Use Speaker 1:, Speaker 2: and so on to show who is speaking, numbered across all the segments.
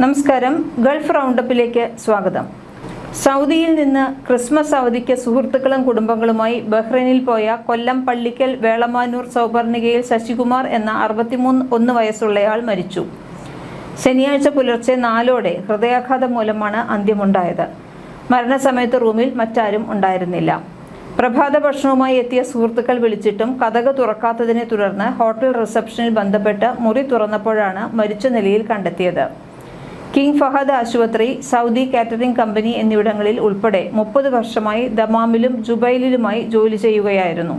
Speaker 1: നമസ്കാരം. ഗൾഫ് റൗണ്ടപ്പിലേക്ക് സ്വാഗതം. സൗദിയിൽ നിന്ന് ക്രിസ്മസ് അവധിക്ക് സുഹൃത്തുക്കളും കുടുംബങ്ങളുമായി ബഹ്റൈനിൽ പോയ കൊല്ലം പള്ളിക്കൽ വേളമാനൂർ സൗപർണികയിൽ ശശികുമാർ എന്ന അറുപത്തിമൂന്ന് ഒന്ന് വയസ്സുള്ളയാൾ മരിച്ചു. ശനിയാഴ്ച പുലർച്ചെ നാലോടെ ഹൃദയാഘാതം മൂലമാണ് അന്ത്യമുണ്ടായത്. മരണസമയത്ത് റൂമിൽ മറ്റാരും ഉണ്ടായിരുന്നില്ല. പ്രഭാത ഭക്ഷണവുമായി എത്തിയ സുഹൃത്തുക്കൾ വിളിച്ചിട്ടും കഥക തുറക്കാത്തതിനെ തുടർന്ന് ഹോട്ടൽ റിസപ്ഷനിൽ ബന്ധപ്പെട്ട് മുറി തുറന്നപ്പോഴാണ് മരിച്ച നിലയിൽ കണ്ടെത്തിയത്. കിങ് ഫഹദ് ആശുപത്രി സൗദി കാറ്ററിംഗ് കമ്പനി എന്നിവിടങ്ങളിൽ ഉൾപ്പെടെ മുപ്പത് വർഷമായി ദമാമിലും ജുബൈലിലുമായി ജോലി ചെയ്യുകയായിരുന്നു.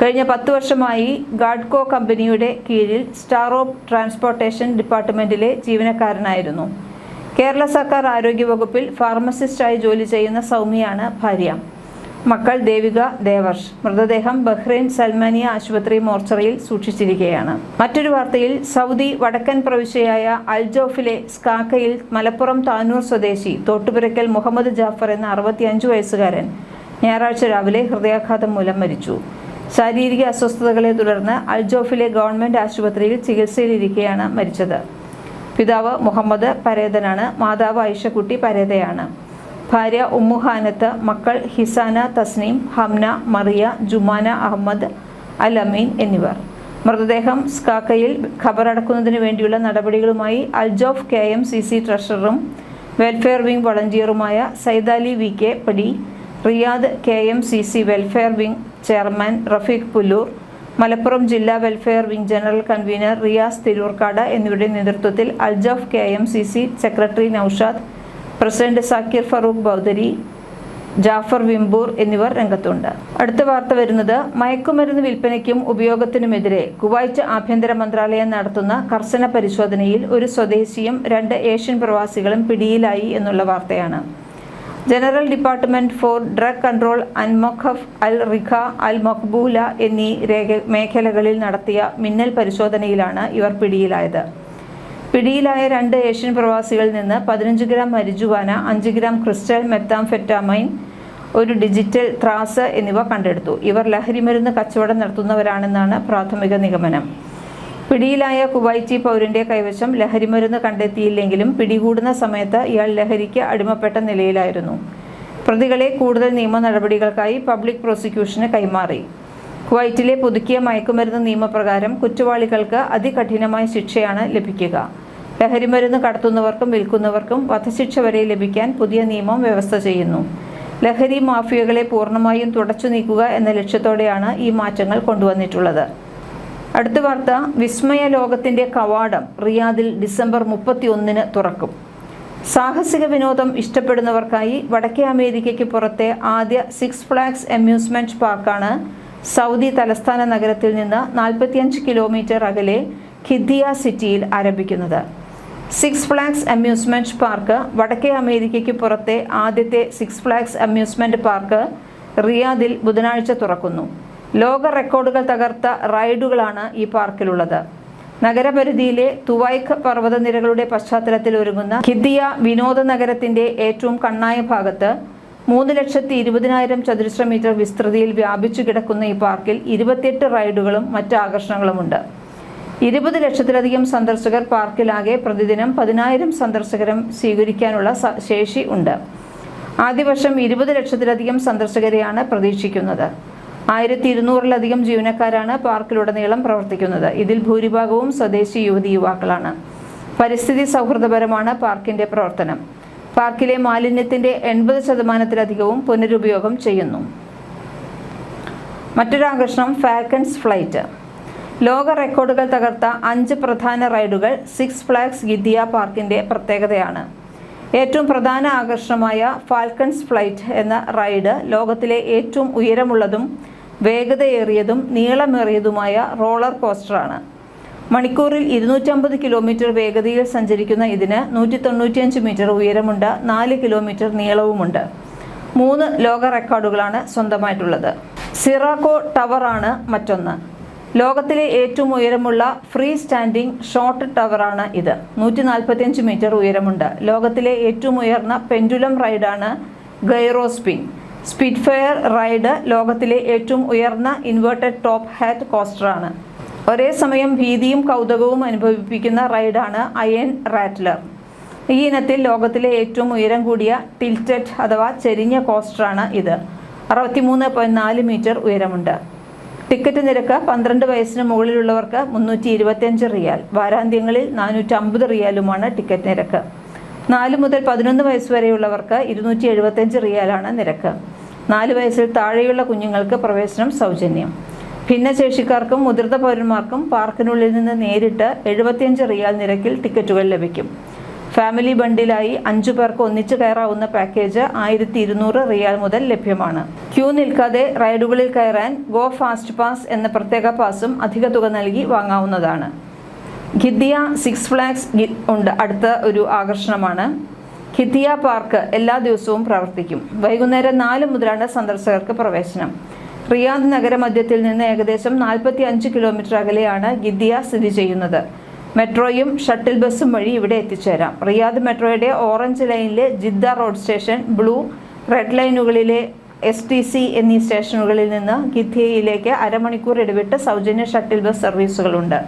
Speaker 1: കഴിഞ്ഞ പത്ത് വർഷമായി ഗാഡ്കോ കമ്പനിയുടെ കീഴിൽ സ്റ്റാർ ഓഫ് ട്രാൻസ്പോർട്ടേഷൻ ഡിപ്പാർട്ട്മെന്റിലെ ജീവനക്കാരനായിരുന്നു. കേരള സർക്കാർ ആരോഗ്യവകുപ്പിൽ ഫാർമസിസ്റ്റായി ജോലി ചെയ്യുന്ന സൗമ്യയാണ് ഭാര്യ. മക്കൾ ദേവിക ദേവർഷ്. മൃതദേഹം ബഹ്റൈൻ സൽമാനിയ ആശുപത്രി മോർച്ചറിയിൽ സൂക്ഷിച്ചിരിക്കുകയാണ്. മറ്റൊരു വാർത്തയിൽ സൗദി വടക്കൻ പ്രവിശ്യയായ അൽജോഫിലെ സ്കാക്കയിൽ മലപ്പുറം താനൂർ സ്വദേശി തോട്ടുപുരക്കൽ മുഹമ്മദ് ജാഫർ എന്ന അറുപത്തിയഞ്ച് വയസ്സുകാരൻ ഞായറാഴ്ച രാവിലെ ഹൃദയാഘാതം മൂലം മരിച്ചു. ശാരീരിക അസ്വസ്ഥതകളെ തുടർന്ന് അൽജോഫിലെ ഗവൺമെന്റ് ആശുപത്രിയിൽ ചികിത്സയിലിരിക്കെയാണ് മരിച്ചത്. പിതാവ് മുഹമ്മദ് പരേതനാണ് മാതാവ് ഐഷക്കുട്ടി പരേതയാണ്. ഭാര്യ ഉമ്മുഹാനത്ത് മക്കൾ ഹിസാന തസ്നീം ഹംന മറിയ ജുമാന അഹമ്മദ് അൽ അമീൻ എന്നിവർ. മൃതദേഹം സ്കാക്കയിൽ ഖബറടക്കുന്നതിന് വേണ്ടിയുള്ള നടപടികളുമായി Al Jouf K M C C ട്രഷററും welfare wing വളണ്ടിയറുമായ Saidali V K Padi Riyadh K M C C welfare wing chairman Rafeeq Pulloor Malappuram ജില്ലാ welfare wing general convener Riyas Thirurkad എന്നിവരുടെ നേതൃത്വത്തിൽ Al Jouf K M C C secretary Noushad president Zakir Farooq Baudari Jafar Vimbur എന്നിവർ രംഗത്തുണ്ട്. അടുത്ത വാർത്ത വരുന്നത് മയക്കുമരുന്ന് വിൽപ്പനയ്ക്കും ഉപയോഗത്തിനുമെതിരെ Kuwait ആഭ്യന്തര മന്ത്രാലയം നടത്തുന്ന കർശന പരിശോധനയിൽ ഒരു സ്വദേശിയും രണ്ട് ഏഷ്യൻ പ്രവാസികളും പിടിയിലായി എന്നുള്ള വാർത്തയാണ്. General department for drug control അൻമൊഖഫ് അൽ റിഖ അൽ മഖ്ബൂല എന്നീ രേഖ മേഖലകളിൽ നടത്തിയ മിന്നൽ പരിശോധനയിലാണ് ഇവർ പിടിയിലായത്. പിടിയിലായ രണ്ട് ഏഷ്യൻ പ്രവാസികളിൽ നിന്ന് പതിനഞ്ച് ഗ്രാം മരിജുവാന അഞ്ച് ഗ്രാം ക്രിസ്റ്റൽ മെത്താംഫെറ്റാമൈൻ ഒരു ഡിജിറ്റൽ ത്രാസ് എന്നിവ കണ്ടെടുത്തു. ഇവർ ലഹരിമരുന്ന് കച്ചവടം നടത്തുന്നവരാണെന്നാണ് പ്രാഥമിക നിഗമനം. പിടിയിലായ കുവൈറ്റി പൗരന്റെ കൈവശം ലഹരിമരുന്ന് കണ്ടെത്തിയില്ലെങ്കിലും പിടികൂടുന്ന സമയത്ത് ഇയാൾ ലഹരിക്ക് അടിമപ്പെട്ട നിലയിലായിരുന്നു. പ്രതികളെ കൂടുതൽ നിയമ നടപടികൾക്കായി പബ്ലിക് പ്രോസിക്യൂഷന് കൈമാറി. കുവൈറ്റിലെ പുതുക്കിയ മയക്കുമരുന്ന് നിയമപ്രകാരം കുറ്റവാളികൾക്ക് അതികഠിനമായ ശിക്ഷയാണ് ലഭിക്കുക. ലഹരിമരുന്ന് കടത്തുന്നവർക്കും വിൽക്കുന്നവർക്കും വധശിക്ഷ വരെ ലഭിക്കാൻ പുതിയ നിയമം വ്യവസ്ഥ ചെയ്യുന്നു. ലഹരി മാഫിയകളെ പൂർണമായും തുടച്ചു നീക്കുക എന്ന ലക്ഷ്യത്തോടെയാണ് ഈ മാറ്റങ്ങൾ കൊണ്ടുവന്നിട്ടുള്ളത്. അടുത്ത വാർത്ത വിസ്മയ ലോകത്തിന്റെ കവാടം റിയാദിൽ ഡിസംബർ മുപ്പത്തി ഒന്നിന് തുറക്കും. സാഹസിക വിനോദം ഇഷ്ടപ്പെടുന്നവർക്കായി വടക്കേ അമേരിക്കയ്ക്ക് പുറത്തെ ആദ്യ സിക്സ് ഫ്ലാഗ്സ് അമ്യൂസ്മെന്റ് പാർക്കാണ് സൗദി തലസ്ഥാന നഗരത്തിൽ നിന്ന് നാൽപ്പത്തിയഞ്ച് കിലോമീറ്റർ അകലെ ഖിദിയ സിറ്റിയിൽ ആരംഭിക്കുന്നത്. സിക്സ് ഫ്ലാഗ്സ് അമ്യൂസ്മെന്റ് പാർക്ക് വടക്കേ അമേരിക്കയ്ക്ക് പുറത്തെ ആദ്യത്തെ സിക്സ് ഫ്ലാഗ്സ് അമ്യൂസ്മെന്റ് പാർക്ക് റിയാദിൽ ബുധനാഴ്ച തുറക്കുന്നു. ലോക റെക്കോർഡുകൾ തകർത്ത റൈഡുകളാണ് ഈ പാർക്കിലുള്ളത്. നഗരപരിധിയിലെ തുവൈഖ് പർവതനിരകളുടെ പശ്ചാത്തലത്തിൽ ഒരുങ്ങുന്ന ഖിദിയ വിനോദ നഗരത്തിന്റെ ഏറ്റവും കണ്ണായ ഭാഗത്ത് മൂന്ന് ലക്ഷത്തി ഇരുപതിനായിരം ചതുരശ്ര മീറ്റർ വിസ്തൃതിയിൽ വ്യാപിച്ചു കിടക്കുന്ന ഈ പാർക്കിൽ ഇരുപത്തിയെട്ട് റൈഡുകളും മറ്റ് ആകർഷണങ്ങളുമുണ്ട്. ഇരുപത് ലക്ഷത്തിലധികം സന്ദർശകർ പാർക്കിലാകെ പ്രതിദിനം പതിനായിരം സന്ദർശകരും സ്വീകരിക്കാനുള്ള ശേഷി ഉണ്ട്. ആദ്യ വർഷം ഇരുപത് ലക്ഷത്തിലധികം സന്ദർശകരെയാണ് പ്രതീക്ഷിക്കുന്നത്. ആയിരത്തി ഇരുന്നൂറിലധികം ജീവനക്കാരാണ് പാർക്കിലുടനീളം പ്രവർത്തിക്കുന്നത്. ഇതിൽ ഭൂരിഭാഗവും സ്വദേശി യുവതി യുവാക്കളാണ്. പരിസ്ഥിതി സൗഹൃദപരമാണ് പാർക്കിന്റെ പ്രവർത്തനം. പാർക്കിലെ മാലിന്യത്തിന്റെ എൺപത് ശതമാനത്തിലധികവും പുനരുപയോഗം ചെയ്യുന്നു. മറ്റൊരാകർഷണം ഫാൽക്കൺസ് ഫ്ലൈറ്റ്. ലോക റെക്കോർഡുകൾ തകർത്ത അഞ്ച് പ്രധാന റൈഡുകൾ സിക്സ് ഫ്ലാഗ്സ് ഗിദ്ദിയ പാർക്കിന്റെ പ്രത്യേകതയാണ്. ഏറ്റവും പ്രധാന ആകർഷണമായ ഫാൽക്കൺസ് ഫ്ലൈറ്റ് എന്ന റൈഡ് ലോകത്തിലെ ഏറ്റവും ഉയരമുള്ളതും വേഗതയേറിയതും നീളമേറിയതുമായ റോളർ കോസ്റ്ററാണ്. മണിക്കൂറിൽ ഇരുന്നൂറ്റമ്പത് കിലോമീറ്റർ വേഗതയിൽ സഞ്ചരിക്കുന്ന ഇതിന് നൂറ്റി തൊണ്ണൂറ്റിയഞ്ച് മീറ്റർ ഉയരമുണ്ട് നാല് കിലോമീറ്റർ നീളവുമുണ്ട്. മൂന്ന് ലോക റെക്കോർഡുകളാണ് സ്വന്തമായിട്ടുള്ളത്. സിറാക്കോ ടവറാണ് മറ്റൊന്ന്. ലോകത്തിലെ ഏറ്റവും ഉയരമുള്ള ഫ്രീ സ്റ്റാൻഡിംഗ് ഷോർട്ട് ടവറാണ് ഇത്. നൂറ്റി നാൽപ്പത്തിയഞ്ച് മീറ്റർ ഉയരമുണ്ട്. ലോകത്തിലെ ഏറ്റവും ഉയർന്ന പെൻഡുലം റൈഡാണ് ഗൈറോസ്പിൻ സ്പിഡ്ഫയർ റൈഡ് ലോകത്തിലെ ഏറ്റവും ഉയർന്ന ഇൻവേർട്ടഡ് ടോപ്പ് ഹാറ്റ് കോസ്റ്ററാണ്. ഒരേ സമയം ഭീതിയും കൗതുകവും അനുഭവിപ്പിക്കുന്ന റൈഡാണ് അയൺ റാറ്റ്ലർ. ഈ ഇനത്തിൽ ലോകത്തിലെ ഏറ്റവും ഉയരം കൂടിയ ടിൽറ്റഡ് അഥവാ ചെരിഞ്ഞ കോസ്റ്ററാണ് ഇത്. അറുപത്തിമൂന്ന് പോയിന്റ് നാല് മീറ്റർ ഉയരമുണ്ട്. ടിക്കറ്റ് നിരക്ക് പന്ത്രണ്ട് വയസ്സിന് മുകളിലുള്ളവർക്ക് മുന്നൂറ്റി ഇരുപത്തിയഞ്ച് റിയാൽ. വാരാന്ത്യങ്ങളിൽ നാനൂറ്റി അമ്പത് റിയാലുമാണ് ടിക്കറ്റ് നിരക്ക്. നാല് മുതൽ പതിനൊന്ന് വയസ്സ് വരെയുള്ളവർക്ക് ഇരുന്നൂറ്റി എഴുപത്തിയഞ്ച് റിയാലാണ് നിരക്ക്. നാല് വയസ്സിൽ താഴെയുള്ള കുഞ്ഞുങ്ങൾക്ക് പ്രവേശനം സൗജന്യം. ഭിന്നശേഷിക്കാർക്കും മുതിർന്ന പൗരന്മാർക്കും പാർക്കിനുള്ളിൽ നിന്ന് നേരിട്ട് എഴുപത്തിയഞ്ച് റിയാൽ നിരക്കിൽ ടിക്കറ്റുകൾ ലഭിക്കും. ഫാമിലി ബണ്ടിലായി അഞ്ചു പേർക്ക് ഒന്നിച്ചു കയറാവുന്ന പാക്കേജ് ആയിരത്തി ഇരുന്നൂറ് റിയാൽ മുതൽ ലഭ്യമാണ്. ക്യൂ നിൽക്കാതെ റൈഡുകളിൽ കയറാൻ ഗോ ഫാസ്റ്റ് പാസ് എന്ന പ്രത്യേക പാസും അധിക തുക നൽകി വാങ്ങാവുന്നതാണ്. ഖിദ്ദിയ സിക്സ് ഫ്ലാഗ്സ് ഉണ്ട്. അടുത്ത ഒരു ആകർഷണമാണ്. ഖിദ്ദിയ പാർക്ക് എല്ലാ ദിവസവും പ്രവർത്തിക്കും. വൈകുന്നേരം നാല് മുതലാണ് സന്ദർശകർക്ക് പ്രവേശനം. റിയാദ് നഗരമധ്യത്തിൽ നിന്ന് ഏകദേശം നാൽപ്പത്തി അഞ്ച് കിലോമീറ്റർ അകലെയാണ് ഗിദിയ സ്ഥിതി ചെയ്യുന്നത്. മെട്രോയും ഷട്ടിൽ ബസ്സും വഴി ഇവിടെ എത്തിച്ചേരാം. റിയാദ് മെട്രോയുടെ ഓറഞ്ച് ലൈനിലെ Jeddah road station blue red ലൈനുകളിലെ S T C എന്നീ സ്റ്റേഷനുകളിൽ നിന്ന് ഗിദ്ധിയയിലേക്ക് അരമണിക്കൂർ ഇടവിട്ട് സൗജന്യ ഷട്ടിൽ ബസ് സർവീസുകളുണ്ട്.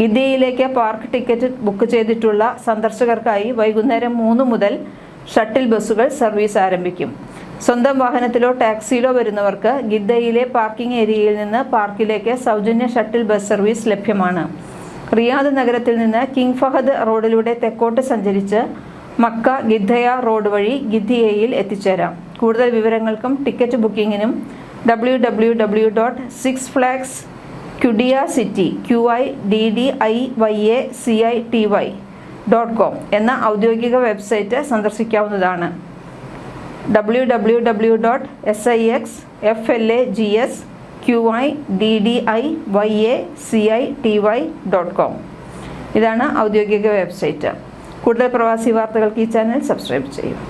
Speaker 1: ഗിദ്ധിയയിലേക്ക് പാർക്ക് ടിക്കറ്റ് ബുക്ക് ചെയ്തിട്ടുള്ള സന്ദർശകർക്കായി വൈകുന്നേരം മൂന്ന് മുതൽ ഷട്ടിൽ ബസ്സുകൾ സർവീസ് ആരംഭിക്കും. സ്വന്തം വാഹനത്തിലോ ടാക്സിയിലോ വരുന്നവർക്ക് ഗിദ്ദയിലെ പാർക്കിംഗ് ഏരിയയിൽ നിന്ന് പാർക്കിലേക്ക് സൗജന്യ ഷട്ടിൽ ബസ് സർവീസ് ലഭ്യമാണ്. റിയാദ് നഗരത്തിൽ നിന്ന് കിങ് ഫഹദ് റോഡിലൂടെ തെക്കോട്ട് സഞ്ചരിച്ച് മക്ക ഗിദ്ധയ റോഡ് വഴി ഗിദ്ധിയയിൽ എത്തിച്ചേരാം. കൂടുതൽ വിവരങ്ങൾക്കും ticket ബുക്കിങ്ങിനും W W W dot six flags Qiddiya city Q I D D I Y A C I T Y dot com എന്ന ഔദ്യോഗിക website സന്ദർശിക്കാവുന്നതാണ്. W W W dot S I X F L A G S Q I D D I Y A C I T Y dot com ഇതാണ് ഔദ്യോഗിക website കൂടുതൽ പ്രവാസി വാർത്തകൾക്ക് ഈ channel subscribe ചെയ്യും